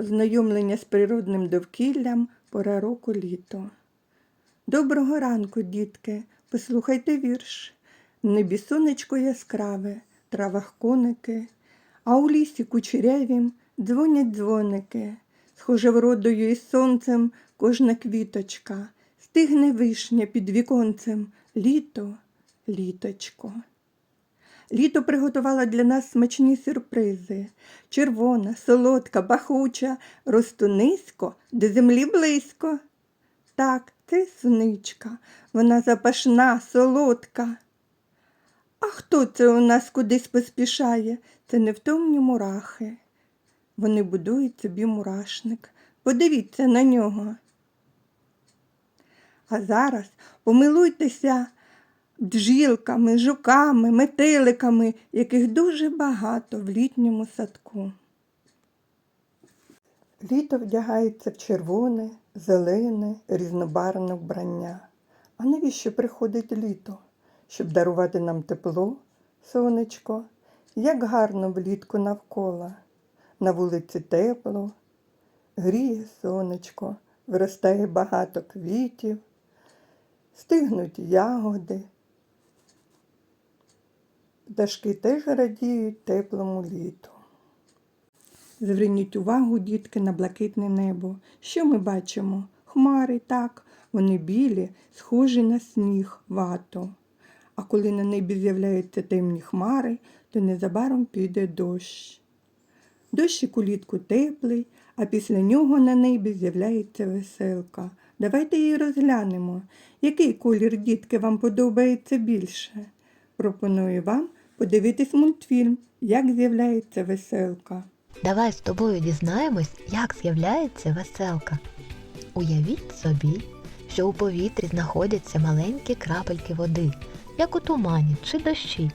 ознайомлення з природним довкіллям, пора року літо. Доброго ранку, дітки, послухайте вірш. Небі сонечко яскраве, травах коники, а у лісі кучерявім дзвонять дзвоники. Схоже вродою і сонцем кожна квіточка, стигне вишня під віконцем, літо, літочко. Літо приготувало для нас смачні сюрпризи. Червона, солодка, пахуча, росту низько, до землі близько. Так, це суничка, вона запашна, солодка. А хто це у нас кудись поспішає? Це невтомні мурахи. Вони будують собі мурашник. Подивіться на нього. А зараз помилуйтеся бджілками, жуками, метеликами, яких дуже багато в літньому садку. Літо вдягається в червоне, зелене, різнобарвне вбрання. А навіщо приходить літо? Щоб дарувати нам тепло, сонечко, як гарно влітку навколо. На вулиці тепло, гріє сонечко, виростає багато квітів, стигнуть ягоди. Пташки теж радіють теплому літу. Зверніть увагу, дітки, на блакитне небо. Що ми бачимо? Хмари, так, вони білі, схожі на сніг, вату. А коли на небі з'являються темні хмари, то незабаром піде дощ. Дощик улітку теплий, а після нього на небі з'являється веселка. Давайте її розглянемо. Який колір дітки вам подобається більше? Пропоную вам подивитись мультфільм, як з'являється веселка. Давай з тобою дізнаємось, як з'являється веселка. Уявіть собі, що у повітрі знаходяться маленькі крапельки води, як у тумані чи дощі.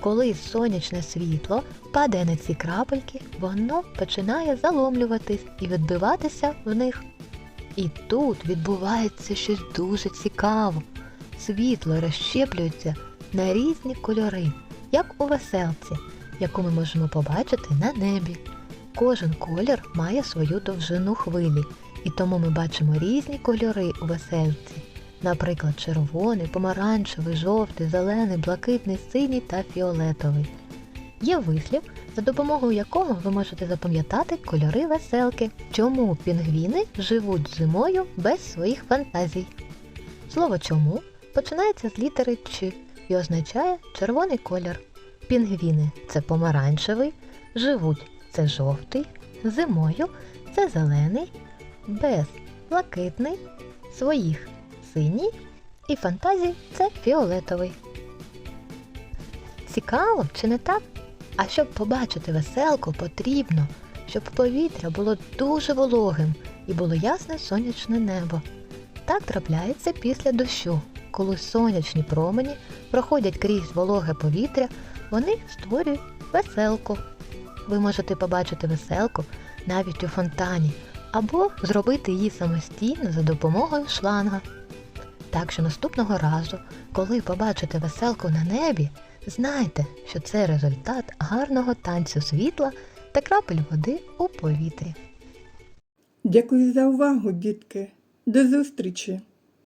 Коли сонячне світло падає на ці крапельки, воно починає заломлюватись і відбиватися в них. І тут відбувається щось дуже цікаво. Світло розщеплюється на різні кольори, як у веселці, яку ми можемо побачити на небі. Кожен колір має свою довжину хвилі, і тому ми бачимо різні кольори у весельці. Наприклад, червоний, помаранчевий, жовтий, зелений, блакитний, синій та фіолетовий. Є вислів, за допомогою якого ви можете запам'ятати кольори веселки, чому пінгвіни живуть зимою без своїх фантазій. Слово чому починається з літери Ч і означає червоний колір. Пінгвіни це помаранчевий, живуть це жовтий, зимою це зелений, без блакитний, своїх синій і фантазій це фіолетовий. Цікаво, чи не так? А щоб побачити веселку, потрібно, щоб повітря було дуже вологим і було ясне сонячне небо. Так трапляється після дощу. Коли сонячні промені проходять крізь вологе повітря, вони створюють веселку. Ви можете побачити веселку навіть у фонтані або зробити її самостійно за допомогою шланга. Так що наступного разу, коли побачите веселку на небі, знайте, що це результат гарного танцю світла та крапель води у повітрі. Дякую за увагу, дітки. До зустрічі!